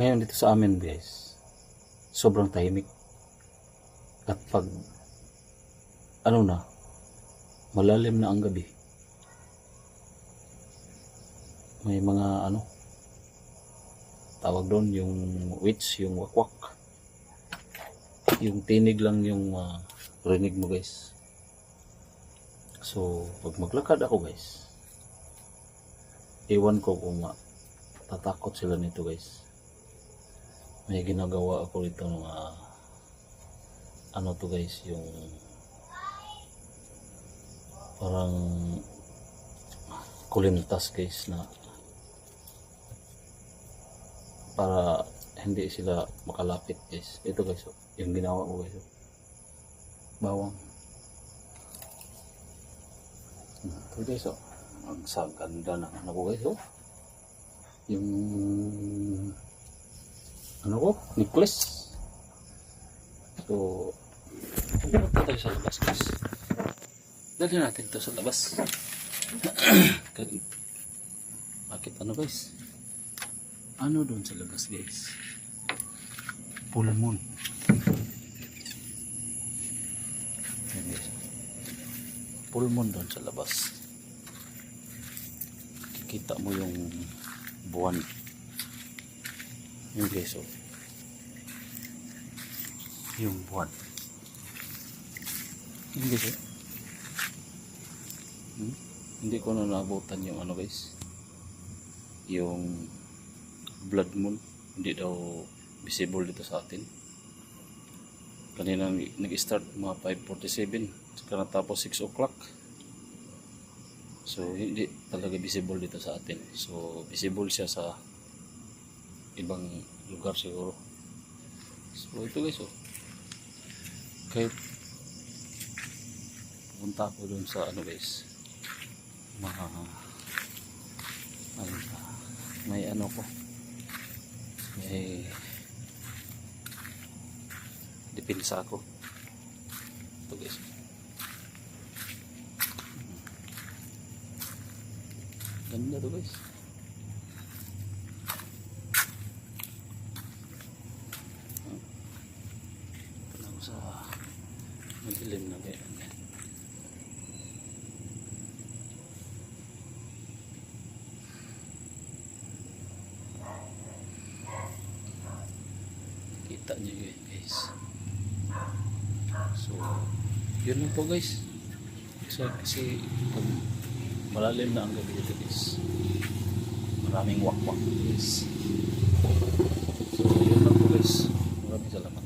Ngayon dito sa amin guys, sobrang tahimik. At pag, ano na, malalim na ang gabi. May mga ano, tawag doon yung witch, yung wakwak. Yung tinig lang yung ah, rinig mo guys. So, pag maglakad ako guys, iwan ko kung ma tatakot sila nito guys. May ginagawa ako rito ng ah, ano to guys, yung parang kulintas guys na para hindi sila makalapit guys. Ito guys, oh, yung ginawa ko guys. oh. Bawang. Ito guys, oh. Ang saganda ng ano ko guys, oh. Yung ano ko, necklace. So, pumunta tayo sa labas guys. Dali natin to sa labas. Bakit ano guys? Ano doon sa labas guys? Full moon. Full moon doon sa labas. Kikita mo yung buwan. Yung oh. Yung buwan. Yung guys oh. Hmm? Hindi ko na naabutan yung ano guys. Yung blood moon. Hindi daw visible dito sa atin. Kanina nag- nag-start mga 5.47. Saka natapos 6 o'clock. So hindi talaga visible dito sa atin. So visible siya sa ibang lugar siguro. So ito guys oh. Kahit punta ako dun sa ano guys mga ano may ano ko. May dipinsa ako. Ito guys. Ganda to guys ito na ako sa madilim na ganyan kita nyo yun guys. So yun lang po guys. Kasi, kasi malalim na ang gabi dito guys maraming wakwak guys. So yun lang po guys. Maraming salamat